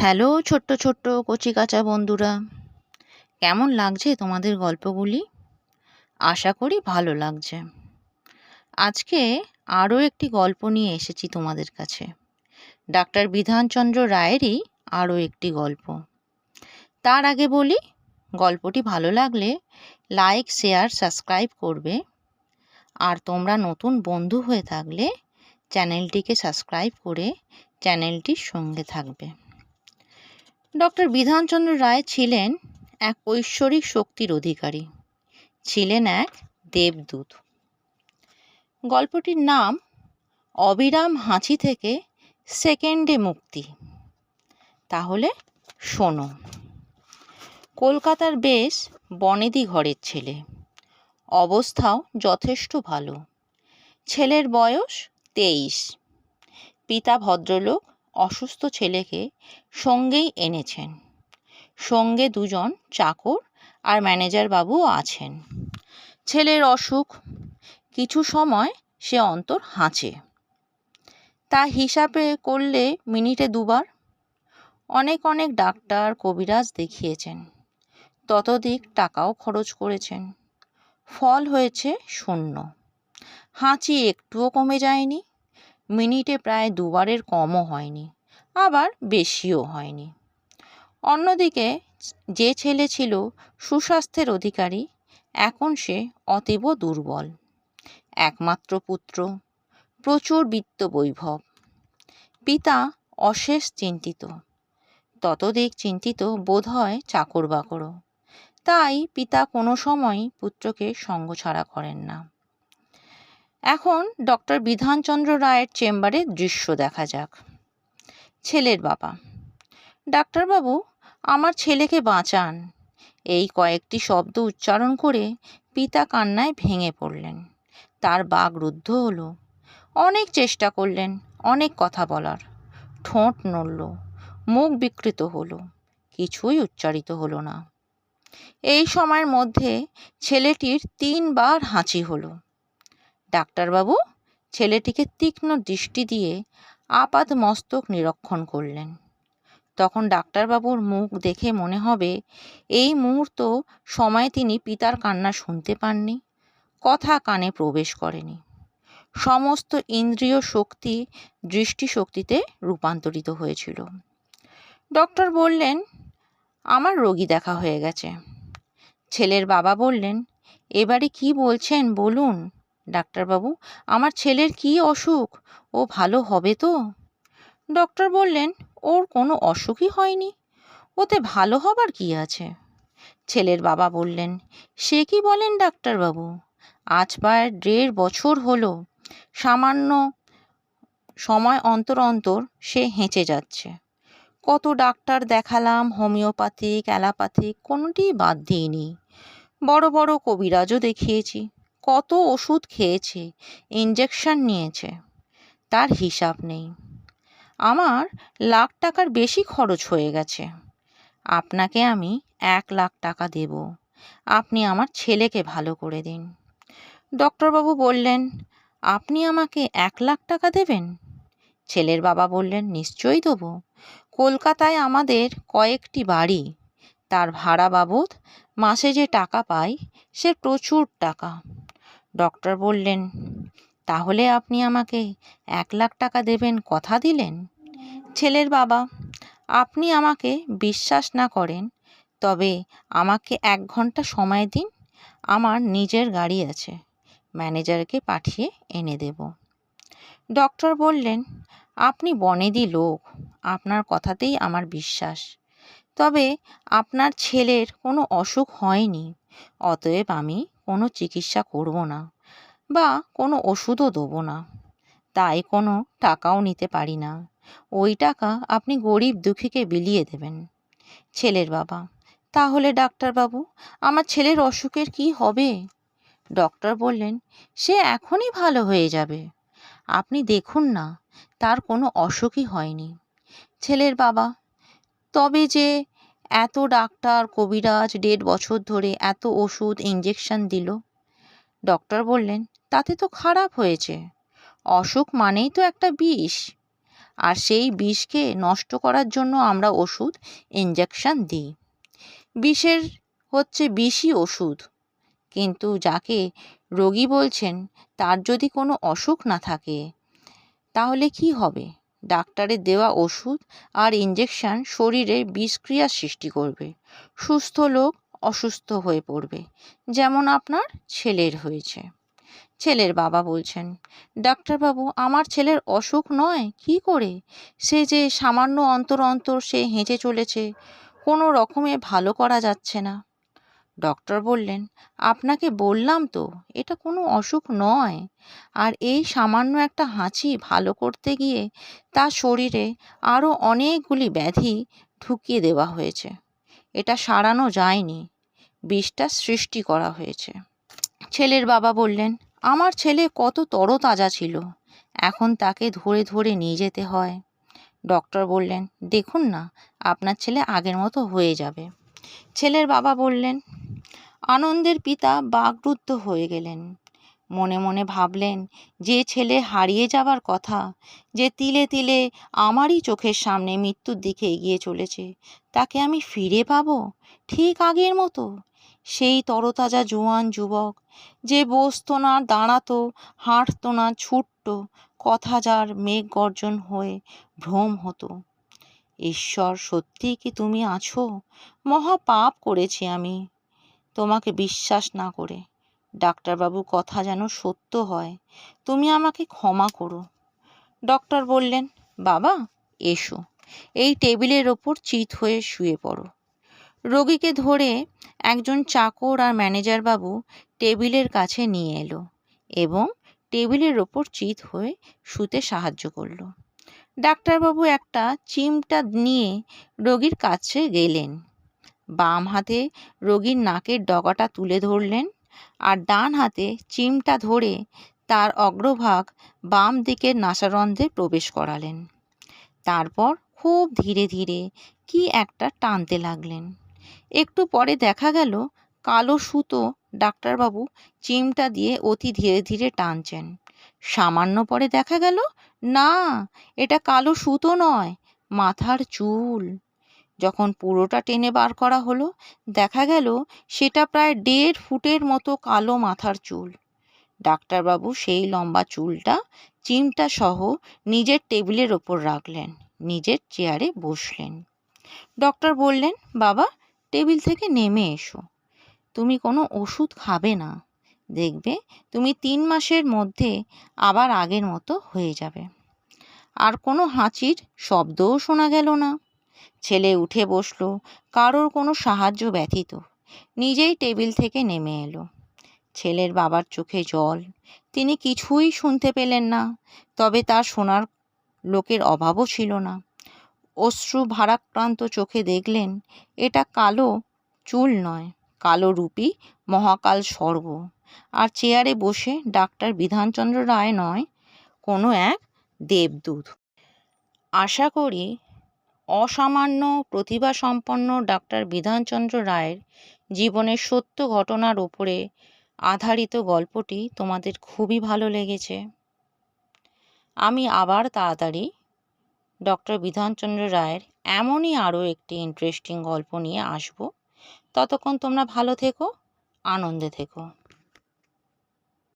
Hello, ছোট্ট ছোট্ট কচি কাঁচা বন্ধুরা। কেমন লাগছে তোমাদের গল্পগুলি? আশা করি ভালো লাগছে। আজকে আরও একটি গল্প নিয়ে এসেছি তোমাদের কাছে। ডাক্তার বিধানচন্দ্র রায়েরই আরও একটি গল্প। তার আগে বলি, গল্পটি ভালো লাগলে লাইক, শেয়ার, সাবস্ক্রাইব করবে। আর তোমরা নতুন বন্ধু হয়ে থাকলে চ্যানেলটিকে সাবস্ক্রাইব করে চ্যানেলটির সঙ্গে থাকবে। ডক্টর বিধানচন্দ্র রায় ছিলেন এক ঐশ্বরিক শক্তির অধিকারী। ছিলেন এক দেবদূত। গল্পটির নাম অবিরাম হাঁচি থেকে সেকেন্ডে মুক্তি। তাহলে শোনো। কলকাতার বেশ বনেদি ঘরের ছেলে। অবস্থাও যথেষ্ট ভালো। ছেলের বয়স তেইশ। পিতা ভদ্রলোক অসুস্থ ছেলেকে সঙ্গেই এনেছেন। সঙ্গে দুজন চাকর আর ম্যানেজার বাবুও আছেন। ছেলের অসুখ, কিছু সময় সে অন্তর হাঁচে। তা হিসাবে করলে মিনিটে দুবার। অনেক অনেক ডাক্তার, কবিরাজ দেখিয়েছেন। ততদিক টাকাও খরচ করেছেন। ফল হয়েছে শূন্য। হাঁচি একটুও কমে যায়নি। মিনিটে প্রায় দুবারের কমও হয়নি, আবার বেশিও হয়নি। অন্যদিকে, যে ছেলে ছিল সুস্বাস্থ্যের অধিকারী, এখন সে অতীব দুর্বল। একমাত্র পুত্র, প্রচুর বিত্ত বৈভব পিতা অশেষ চিন্তিত ততদিক চিন্তিত বোধ হয় চাকর বাকরও তাই পিতা কোনো সময়ই পুত্রকে সঙ্গ ছাড়া করেন না। এখন ডক্টর বিধানচন্দ্র রায়ের চেম্বারে দৃশ্য দেখা যাক। ছেলের বাবা। ডাক্তারবাবু, আমার ছেলেকে বাঁচান। এই কয়েকটি শব্দ উচ্চারণ করে পিতা কান্নায় ভেঙে পড়লেন। তার বাঘ রুদ্ধ হলো। অনেক চেষ্টা করলেন, অনেক কথা বলার। ঠোঁট নড়ল, মুখ বিকৃত হলো, কিছুই উচ্চারিত হলো না। এই সময়ের মধ্যে ছেলেটির তিনবার হাঁচি হলো। ডাক্তারবাবু, ছেলেটিকে তীক্ষ্ণ দৃষ্টি দিয়ে আপাত মস্তক নিরীক্ষণ করলেন। তখন ডাক্তারবাবুর মুখ দেখে মনে হবে, এই মুহূর্ত সময় তিনি পিতার কান্না শুনতে পাননি, কথা কানে প্রবেশ করেনি। সমস্ত ইন্দ্রিয় শক্তি দৃষ্টিশক্তিতে রূপান্তরিত হয়েছিল। ডক্টর বললেন, আমার রোগী দেখা হয়ে গেছে। ছেলের বাবা বললেন, এবারে কি বলছেন বলুন। ডাক্তারবাবু, আমার ছেলের কি অসুখ? ও ভালো হবে তো? ডক্টর বললেন, ওর কোনো অসুখই হয়নি। ওতে ভালো হবার কি আছে? ছেলের বাবা বললেন, সে কি বলেন ডাক্তারবাবু? আজ প্রায় দেড় বছর হলো। সামান্য সময় অন্তর অন্তর সে হেঁচে যাচ্ছে। কত ডাক্তার দেখালাম, হোমিওপ্যাথিক, অ্যালোপ্যাথিক, কোনোটিই বাদ দিইনি। বড় বড় কবিরাজও দেখিয়েছি। কত ওষুধ খেয়েছে ইঞ্জেকশন নিয়েছে, তার হিসাব নেই। আমার লাখ টাকার বেশি খরচ হয়ে গেছে। আপনাকে আমি এক লাখ টাকা দেব। আপনি আমার ছেলেকে ভালো করে দিন। ডক্টরবাবু বললেন, আপনি আমাকে এক লাখ টাকা দেবেন? ছেলের বাবা বললেন, নিশ্চয়ই দেবো। কলকাতায় আমাদের কয়েকটি বাড়ি। তার ভাড়া বাবদ মাসে যে টাকা পাই, সে প্রচুর টাকা। ডক্টর বললেন, তাহলে আপনি আমাকে এক লাখ টাকা দেবেন কথা দিলেন? ছেলের বাবা, আপনি আমাকে বিশ্বাস না করেন, তবে আমাকে এক ঘণ্টা সময় দিন, আমার নিজের গাড়ি আছে, ম্যানেজারকে পাঠিয়ে এনে দেব। ডক্টর বললেন, আপনি বনেদি লোক, আপনার কথাতেই আমার বিশ্বাস, তবে আপনার ছেলের কোনো অসুখ হয়নি, অতএব আমি কোনো চিকিৎসা করব না বা কোনো ওষুধও দেবো না। তাই কোনো টাকাও নিতে পারি না। ওই টাকা আপনি গরিব দুঃখীকে বিলিয়ে দেবেন। ছেলের বাবা, তাহলে ডাক্তারবাবু আমার ছেলের অসুখের কি হবে? ডক্টর বললেন, সে এখনই ভালো হয়ে যাবে। আপনি দেখুন না, তার কোনো অসুখই হয়নি। ছেলের বাবা, তবে যে এত ডাক্তার কবিরাজ দেড় বছর ধরে এত ওষুধ ইঞ্জেকশন দিল? ডক্টর বললেন, তাতে তো খারাপ হয়েছে। অসুখ মানেই তো একটা বিষ। আর সেই বিষকে নষ্ট করার জন্য আমরা ওষুধ ইঞ্জেকশন দিই। বিষের হচ্ছে বিষই ওষুধ। কিন্তু যাকে রোগী বলছেন, তার যদি কোনো অসুখ না থাকে, তাহলে কি হবে? ডাক্তারের দেওয়া ওষুধ আর ইঞ্জেকশন শরীরে বিষক্রিয়া সৃষ্টি করবে। সুস্থ লোক অসুস্থ হয়ে পড়বে। যেমন আপনার ছেলের হয়েছে। ছেলের বাবা বলছেন, ডাক্তারবাবু, আমার ছেলের অসুখ নয়? কি করে? সে যে সামান্য অন্তর অন্তর সে হেঁচে চলেছে, কোনো রকমে ভালো করা যাচ্ছে না। ডক্টর বললেন, আপনাকে বললাম তো, এটা কোনো অসুখ নয়। আর এই সামান্য একটা হাঁচি ভালো করতে গিয়ে তার শরীরে আরও অনেকগুলি ব্যাধি ঢুকিয়ে দেওয়া হয়েছে। এটা সারানো যায়নি। বিষটা সৃষ্টি করা হয়েছে। ছেলের বাবা বললেন, আমার ছেলে কত তরতাজা ছিল। এখন তাকে ধরে ধরে নিয়ে যেতে হয়। ডক্টর বললেন, দেখুন না, আপনার ছেলে আগের মতো হয়ে যাবে। ছেলের বাবা বললেন আনন্দের পিতা বাকরুদ্ধ হয়ে গেলেন। মনে মনে ভাবলেন, যে ছেলে হারিয়ে যাবার কথা, যে তিলে তিলে আমারই চোখের সামনে মৃত্যুর দিকে এগিয়ে চলেছে, তাকে আমি ফিরে পাব ঠিক আগের মতো? সেই তরতাজা জোয়ান যুবক, যে বসতো না, দাঁড়াতো, হাঁটতো না, ছুটতো, কথা যার মেঘ গর্জন হয়ে ভ্রম হতো। ঈশ্বর, সত্যিই কি তুমি আছো? মহা পাপ করেছি আমি। তোমাকে বিশ্বাস না করে। ডাক্তারবাবু কথা যেন সত্য হয়, তুমি আমাকে ক্ষমা করো। ডক্টর বললেন, বাবা, এসো। এই টেবিলের ওপর চিত হয়ে শুয়ে পড়ো। রোগীকে ধরে একজন চাকর আর ম্যানেজার বাবু টেবিলের কাছে নিয়ে এলো এবং টেবিলের ওপর চিত হয়ে শুতে সাহায্য করল। ডাক্তারবাবু একটা চিমটা নিয়ে রোগীর কাছে গেলেন। বাম হাতে রোগীর নাকের ডগাটা তুলে ধরলেন আর ডান হাতে চিমটা ধরে তার অগ্রভাগ বাম দিকের নাসারন্ধ্রে প্রবেশ করালেন। তারপর খুব ধীরে ধীরে কি একটা টানতে লাগলেন। একটু পরে দেখা গেল কালো সুতো ডাক্তারবাবু চিমটা দিয়ে অতি ধীরে ধীরে টানছেন। সামান্য পরে দেখা গেল, না, এটা কালো সুতো নয়, মাথার চুল। যখন পুরোটা টেনে বার করা হলো, দেখা গেল সেটা প্রায় দেড় ফুটের মতো কালো মাথার চুল। ডাক্তারবাবু সেই লম্বা চুলটা, চিমটা সহ নিজের টেবিলের ওপর রাখলেন, নিজের চেয়ারে বসলেন। ডক্টর বললেন, বাবা, টেবিল থেকে নেমে এসো। তুমি কোনো ওষুধ খাবে না। দেখবে তুমি তিন মাসের মধ্যে আবার আগের মতো হয়ে যাবে। আর কোনো হাঁচির শব্দও শোনা গেল না। ছেলে উঠে বসল, কারোর কোনো সাহায্য ব্যথিত। নিজেই টেবিল থেকে নেমে এলো। ছেলের বাবার চোখে জল। তিনি কিছুই শুনতে পেলেন না, তবে তার শোনার লোকের অভাবও ছিল না। অশ্রু ভারাক্রান্ত চোখে দেখলেন, এটা কালো চুল নয়, কালো রূপী মহাকাল সর্ব আর চেয়ারে বসে ডাক্তার বিধানচন্দ্র রায় নয়, কোনো এক দেবদূত। আশা করি অসামান্য প্রতিভাসম্পন্ন ডাক্তার বিধানচন্দ্র রায়ের জীবনের সত্য ঘটনার ওপরে আধারিত গল্পটি তোমাদের খুবই ভালো লেগেছে। আমি আবার তাড়াতাড়ি ডক্টর বিধানচন্দ্র রায়ের এমনই আরও একটি ইন্টারেস্টিং গল্প নিয়ে আসব। ততক্ষণ তোমরা ভালো থেকো, আনন্দে থেকো।